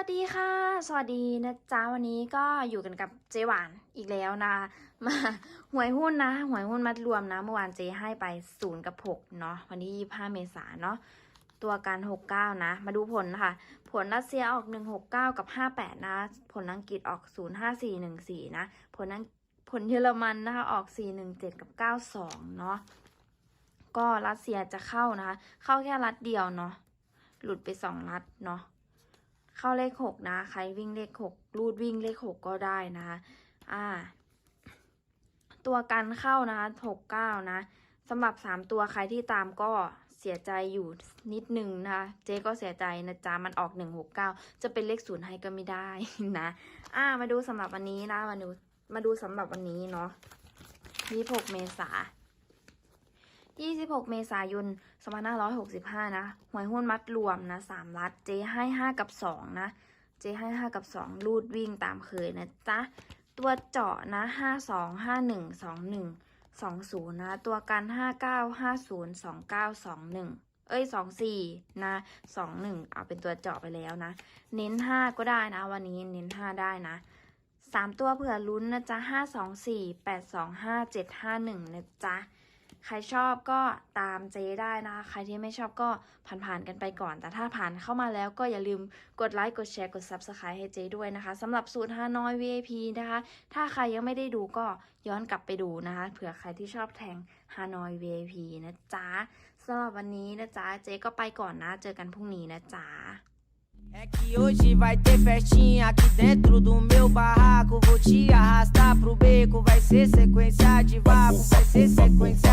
ัสดีค่ะ สวัสดีนะจ๊ะวันนี้ก็อยู่กันกับเจหวานอีกแล้วนะคะมาหวยหุ้นนะหวยหุ้นมัดรวมนะเมื่อวานเจให้ไปศูนย์กับหกเนาะวันที่ยี่ห้าเมษาเนาะตัวการหกเก้านะ มาดูผลนะคะผลรัสเซียออกหนึ่งหกเก้ากับห้าแปดนะ ผลอังกฤษออกศูนย์ห้าสี่หนึ่งสี่นะ ผลอังผลเยอรมันนะคะออกสี่หนึ่งเจ็ดกับเก้าสองเนาะก็รัสเซียจะเข้านะคะ เข้าแค่รัฐเดียวเนาะหลุดไปสองรัฐเนาะ เข้าเลขหกนะ ใครวิ่งเลขหกรูดวิ่งเลขหกก็ได้นะคะอ่า ตัวกันเข้านะคะหกเก้านะสำหรับสามตัวใครที่ตามก็เสียใจอยู่นิดนึงนะคะ เจ๊ก็เสียใจนะจ๊ะ มันออกหนึ่งหกเก้าจะเป็นเลขศูนย์ให้ก็ไม่ได้นะ อ่า มาดูสำหรับวันนี้นะมาดูมาดูสำหรับวันนี้เนาะยี่หกเมษา 26 เมษายน 2565 นะ หวยหุ้นมัดรวมนะ3รัด เจให้ 5 กับ 2 นะ เจให้ 5 กับ 2 รูดวิ่งตามเคยนะจ๊ะ ตัวเจาะนะ 52 51 21 20 นะ ตัวกัน 59 50 29 21เอ้ย24นะ21เอาเป็นตัวเจาะไปแล้วนะ เน้น5ก็ได้นะ วันนี้เน้น5ได้นะ3ตัวเผื่อลุ้นนะจ๊ะ524 825 751นะจ๊ะ ใครชอบก็ตามเจได้นะคะ ใครที่ไม่ชอบก็ผ่านๆกันไปก่อน แต่ถ้าผ่านเข้ามาแล้วก็อย่าลืมกดไลค์ กดแชร์ กด Subscribe ให้เจด้วยนะคะสำหรับสูตรฮานอย VIP นะคะ ถ้าใครยังไม่ได้ดูก็ย้อนกลับไปดูนะคะ เผื่อใครที่ชอบแทงฮานอย VIP นะจ๊ะสำหรับวันนี้นะจ๊ะ เจก็ไปก่อนนะ เจอกันพรุ่งนี้นะจ๊ะ É que hoje vai ter festinha aqui dentro do meu barraco. Vou te arrastar pro beco. Vai ser sequência de vapo, vai ser sequência